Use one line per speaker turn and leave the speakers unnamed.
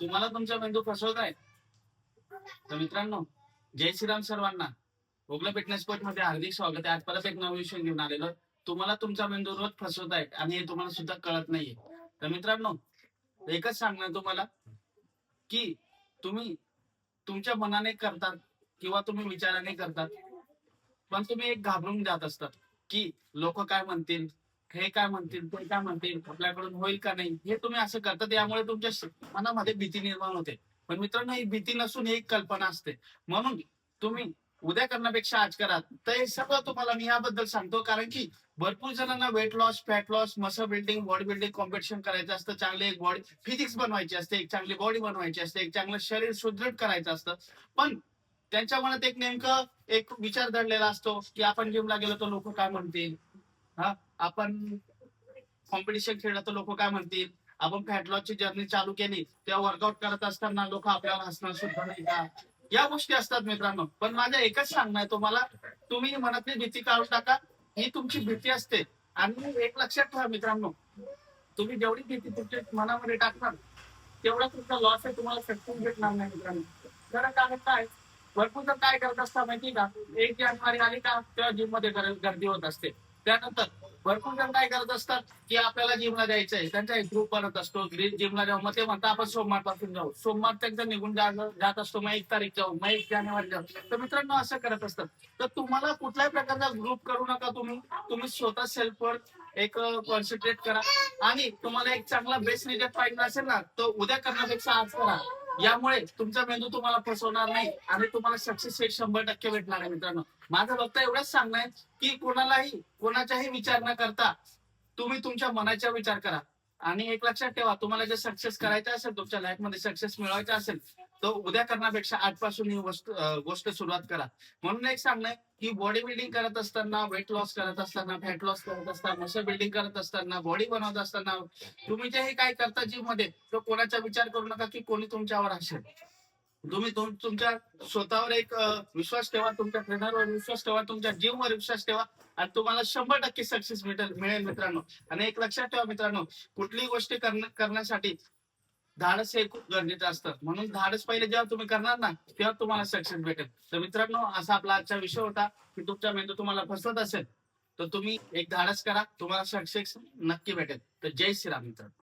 तुम्हाला तुमचा मेंदू फसवत आहे तर मित्रांनो जय श्रीराम सर्वांना. ओगला फिटनेस कोच मध्ये हार्दिक स्वागत आहे. आज परत एक नवीन विषय घेऊन आलेलो तुम्हाला तुमचा मेंदू रोज फसवत आहे आणि हे तुम्हाला सुद्धा कळत नाहीये. तर मित्रांनो एकच सांगणार तुम्हाला की तुम्ही तुमच्या मनाने करतात किंवा तुम्ही विचाराने करतात पण तुम्ही एक घाबरून जात असतात की लोक काय म्हणतील? हे काय म्हणतील ते काय म्हणतील आपल्याकडून होईल का नाही हे तुम्ही असं करतात यामुळे तुमच्या मनामध्ये भीती निर्माण होते. पण मित्रांनो ही भीती नसून ही एक कल्पना असते. म्हणून तुम्ही उद्या करण्यापेक्षा आज करा. तर हे सगळं तुम्हाला मी याबद्दल सांगतो कारण की भरपूर जणांना weight loss fat loss muscle building body building competition करायचं असतं. चांगले एक बॉडी फिजिक्स बनवायची असते एक चांगली बॉडी बनवायची असते एक चांगलं शरीर सुदृढ करायचं असतं. पण त्यांच्या मनात एक नेमकं एक विचार दडलेला असतो की आपण जिमला गेलो तर लोक काय म्हणतील? हा? आपण कॉम्पिटिशन खेळलं तर लोक काय म्हणतील? आपण फॅटलॉची जर्नी चालू केली तेव्हा वर्कआउट करत असताना लोक आपल्याला हसणार सुद्धा नाही का? या गोष्टी असतात मित्रांनो. पण माझं एकच सांगणं आहे तुम्हाला तुम्ही मनातली भीती काढून टाका. ही तुमची भीती असते. आणि एक लक्षात ठेवा मित्रांनो. तुम्ही जेवढी भीती तुमच्या मनामध्ये टाकणार तेवढा तुमचा लॉस आहे तुम्हाला सक्सेस भेटणार नाही मित्रांनो. जरा कारण काय? भरपूर तर काय करत असता माहिती का? एक जानेवारी आली का तेव्हा जिममध्ये गर्दी होत असते. त्यानंतर भरपूर जण काय करत असतात की आपल्याला जिमला आहे त्यांचा एक ग्रुप बनत असतो. ग्रीन जिमला जाऊ मग ते म्हणतात आपण सोमवारपासून जाऊ. सोमवार त्यांचा निघून जात असतो. मग एक तारीख जाऊ मग एक जानेवारी जाऊ. तर मित्रांनो असं करत असतात. तर तुम्हाला कुठल्याही प्रकारचा ग्रुप करू नका तुम्ही. तुम्ही स्वतः सेल्फवर एक कॉन्सन्ट्रेट करा. आणि तुम्हाला एक चांगला बेस्ट रिजल्ट पाहिजे असेल ना तो उद्या करण्यापेक्षा आज करा. यामुळे तुमचा मेंदू तुम्हाला फसवणार नाही आणि तुम्हाला सक्सेस रेट शंभर टक्के भेटणार आहे मित्रांनो. माझं फक्त एवढंच सांगणं आहे की कोणालाही कोणाचाही विचार न करता तुम्ही तुमच्या मनाचा विचार करा. आणि एक लक्षात ठेवा तुम्हाला जर सक्सेस करायचं असेल तुमच्या लाईफमध्ये सक्सेस मिळवायचा असेल तर उद्या करण्यापेक्षा आजपासून ही गोष्ट सुरुवात करा. म्हणून एक सांगणं की बॉडी बिल्डिंग करत असताना वेट लॉस करत असताना फॅट लॉस करत असताना मसल बिल्डिंग करत असताना बॉडी बनवत असताना तुम्ही जे हे काय करता जिममध्ये तो कोणाचा विचार करू नका की कोणी तुमच्यावर असेल तुम्ही तुमच्या स्वतःवर एक विश्वास ठेवा तुमच्या ट्रेनरवर विश्वास ठेवा तुमच्या जीववर वर विश्वास ठेवा आणि तुम्हाला शंभर टक्के सक्सेस मिळेल मिळेल मित्रांनो. आणि एक लक्षात ठेवा मित्रांनो कुठलीही गोष्ट करण्यासाठी धाडस हे खूप गरजेचं असतं. म्हणून धाडस पहिले जेव्हा तुम्ही करणार ना तेव्हा तुम्हाला सक्सेस भेटेल. तर मित्रांनो असा आपला आजचा विषय होता की तुमच्या मेंदू तुम्हाला फसवत असेल तर तुम्ही एक धाडस करा तुम्हाला सक्सेस नक्की भेटेल. तर जय श्रीराम मित्रांनो.